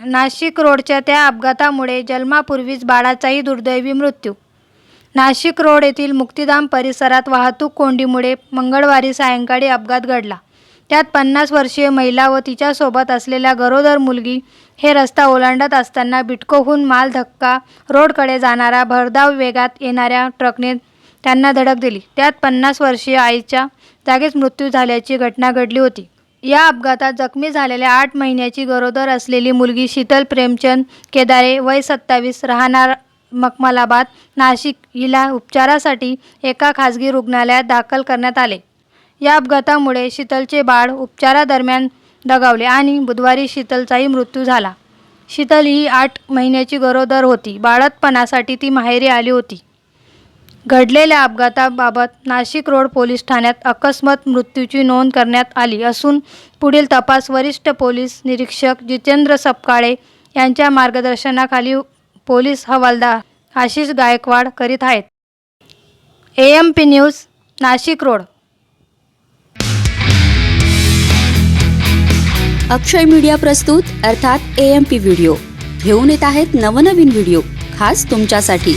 नाशिक रोडच्या त्या अपघातामुळे जन्मापूर्वीच बाळाचाही दुर्दैवी मृत्यू. नाशिक रोड येथील मुक्तिधाम परिसरात वाहतूक कोंडीमुळे मंगळवारी सायंकाळी अपघात घडला. त्यात पन्नास वर्षीय महिला व तिच्यासोबत असलेल्या गरोदर मुलगी हे रस्ता ओलांडत असताना बिटकोहून माल धक्का रोडकडे जाणारा भरधाव वेगात येणाऱ्या ट्रकने त्यांना धडक दिली. त्यात पन्नास वर्षीय आईच्या जागीच मृत्यू झाल्याची घटना घडली होती. या अपघातात जखमी झालेल्या आठ महिन्याची गरोदर असलेली मुलगी शीतल प्रेमचंद केदारे वय सत्तावीस राहणार मखमलाबाद नाशिक. हिला उपचारासाठी एका खाजगी रुग्णालयात दाखल करण्यात आले. या अपघातामुळे शीतलचे बाळ उपचारादरम्यान दगावले आणि बुधवारी शीतलचाही मृत्यू झाला. शीतल ही आठ महिन्याची गरोदर होती. बाळतपणासाठी ती माहेरी आली होती. घडलेल्या अपघाताबाबत नाशिक रोड पोलीस ठाण्यात अकस्मात मृत्यूची नोंद करण्यात आली असून पुढील तपास वरिष्ठ पोलीस निरीक्षक जितेंद्र सपकाळे यांच्या मार्गदर्शनाखाली पोलीस हवालदार आशिष गायकवाड करीत आहेत. A M P news Nashik road. Akshay media प्रस्तुत अर्थात ए एम पी व्हिडिओ घेऊन येत आहेत नवनवीन व्हिडिओ खास तुमच्यासाठी.